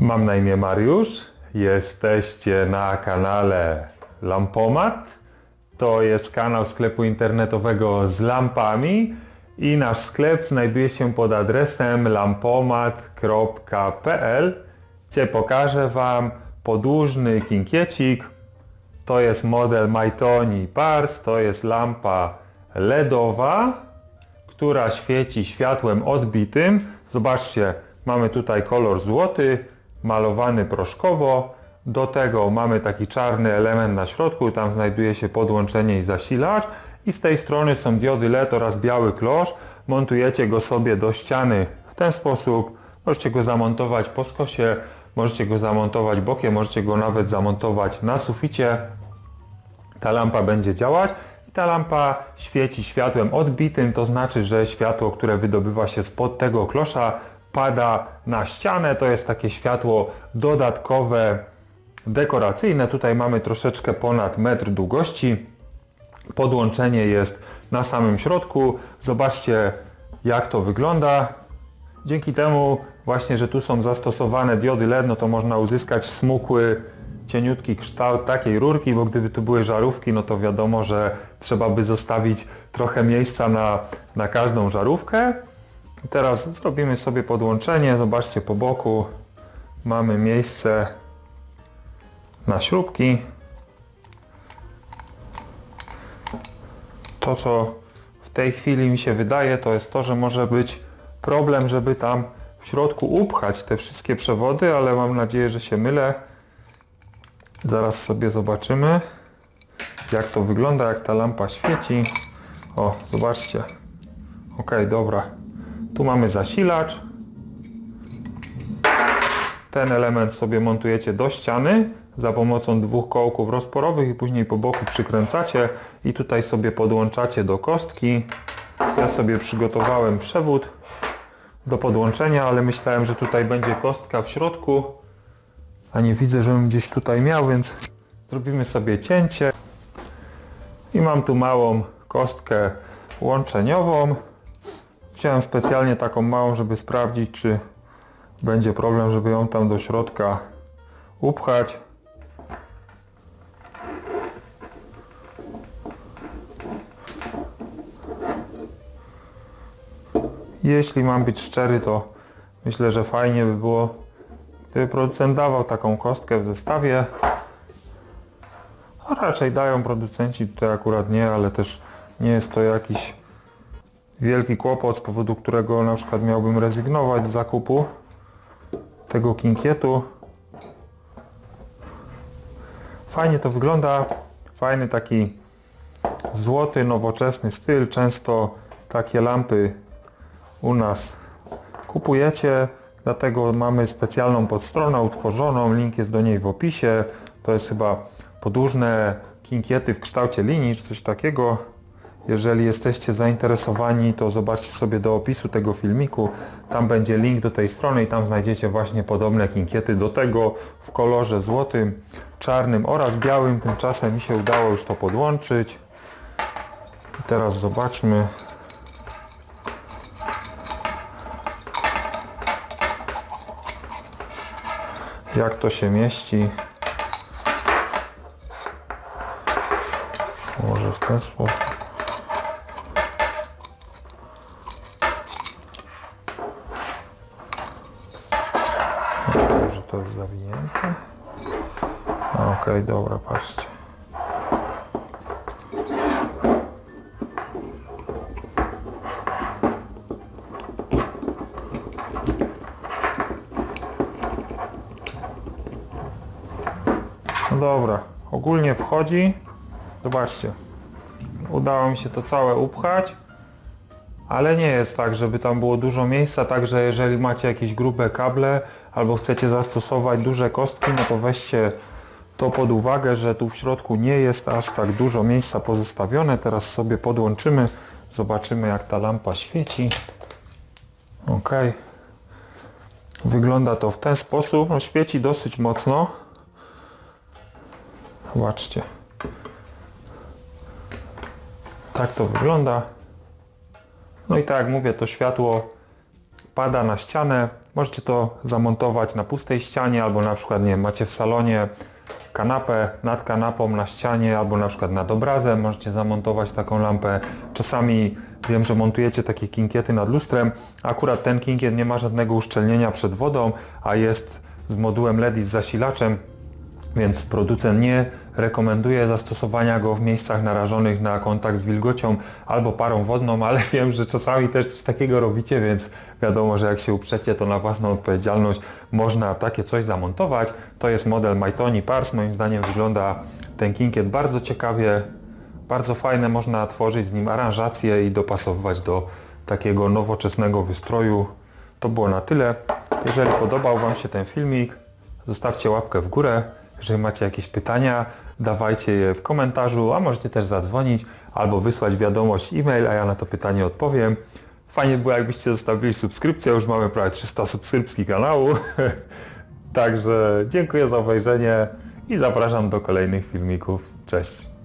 Mam na imię Mariusz. Jesteście na kanale Lampomat. To jest kanał sklepu internetowego z lampami i nasz sklep znajduje się pod adresem lampomat.pl gdzie pokażę Wam podłużny kinkiecik. To jest model Mytoni Pars, to jest lampa LEDowa, która świeci światłem odbitym. Zobaczcie, mamy tutaj kolor złoty, malowany proszkowo. Do tego mamy taki czarny element na środku, tam znajduje się podłączenie i zasilacz. I z tej strony są diody LED oraz biały klosz. Montujecie go sobie do ściany w ten sposób. Możecie go zamontować po skosie, możecie go zamontować bokiem, możecie go nawet zamontować na suficie. Ta lampa będzie działać i ta lampa świeci światłem odbitym, to znaczy, że światło, które wydobywa się spod tego klosza pada na ścianę. To jest takie światło dodatkowe, dekoracyjne. Tutaj mamy troszeczkę ponad metr długości. Podłączenie jest na samym środku. Zobaczcie jak to wygląda. Dzięki temu właśnie, że tu są zastosowane diody LED, no to można uzyskać smukły, cieniutki kształt takiej rurki, bo gdyby tu były żarówki, no to wiadomo, że trzeba by zostawić trochę miejsca na, na każdą żarówkę. Teraz zrobimy sobie podłączenie. Zobaczcie po boku mamy miejsce na śrubki. To co w tej chwili mi się wydaje, to jest to, że może być problem, żeby tam w środku upchać te wszystkie przewody, ale mam nadzieję, że się mylę. Zaraz sobie zobaczymy, jak to wygląda, jak ta lampa świeci. O, zobaczcie. Ok, dobra. Tu mamy zasilacz. Ten element sobie montujecie do ściany za pomocą dwóch kołków rozporowych i później po boku przykręcacie i tutaj sobie podłączacie do kostki. Ja sobie przygotowałem przewód do podłączenia, ale myślałem, że tutaj będzie kostka w środku, a nie widzę, żebym gdzieś tutaj miał, więc zrobimy sobie cięcie. I mam tu małą kostkę łączeniową. Wziąłem specjalnie taką małą, żeby sprawdzić, czy będzie problem, żeby ją tam do środka upchać. Jeśli mam być szczery, to myślę, że fajnie by było, gdyby producent dawał taką kostkę w zestawie. A raczej dają producenci, tutaj akurat nie, ale też nie jest to jakiś wielki kłopot, z powodu którego na przykład miałbym rezygnować z zakupu tego kinkietu. Fajnie to wygląda, fajny taki złoty, nowoczesny styl. Często takie lampy u nas kupujecie, dlatego mamy specjalną podstronę utworzoną, link jest do niej w opisie. To jest chyba podłużne kinkiety w kształcie linii, czy coś takiego. Jeżeli jesteście zainteresowani, to zobaczcie sobie do opisu tego filmiku. Tam będzie link do tej strony i tam znajdziecie właśnie podobne kinkiety do tego w kolorze złotym, czarnym oraz białym. Tymczasem mi się udało już to podłączyć. I teraz zobaczmy. Jak to się mieści. Może w ten sposób. Może to jest zawinięte? Okej, dobra, patrzcie. No dobra, ogólnie wchodzi. Zobaczcie. Udało mi się to całe upchać. Ale nie jest tak, żeby tam było dużo miejsca, także jeżeli macie jakieś grube kable albo chcecie zastosować duże kostki, no to weźcie to pod uwagę, że tu w środku nie jest aż tak dużo miejsca pozostawione. Teraz sobie podłączymy, zobaczymy jak ta lampa świeci. Ok. Wygląda to w ten sposób. No, świeci dosyć mocno. Zobaczcie. Tak to wygląda. No i tak jak mówię, to światło pada na ścianę. Możecie to zamontować na pustej ścianie albo na przykład, nie macie w salonie kanapę nad kanapą na ścianie albo na przykład nad obrazem możecie zamontować taką lampę. Czasami wiem, że montujecie takie kinkiety nad lustrem. Akurat ten kinkiet nie ma żadnego uszczelnienia przed wodą, a jest z modułem LED i z zasilaczem, więc producent nie rekomenduje zastosowania go w miejscach narażonych na kontakt z wilgocią albo parą wodną, ale wiem, że czasami też coś takiego robicie, więc wiadomo, że jak się uprzecie, to na własną odpowiedzialność można takie coś zamontować. To jest model Mytoni Pars, moim zdaniem wygląda ten kinkiet bardzo ciekawie, bardzo fajne, można tworzyć z nim aranżacje i dopasowywać do takiego nowoczesnego wystroju. To było na tyle. Jeżeli podobał Wam się ten filmik, zostawcie łapkę w górę. Jeżeli macie jakieś pytania, dawajcie je w komentarzu, a możecie też zadzwonić albo wysłać wiadomość e-mail, a ja na to pytanie odpowiem. Fajnie było, jakbyście zostawili subskrypcję, już mamy prawie 300 subskrypcji kanału. Także dziękuję za obejrzenie i zapraszam do kolejnych filmików. Cześć!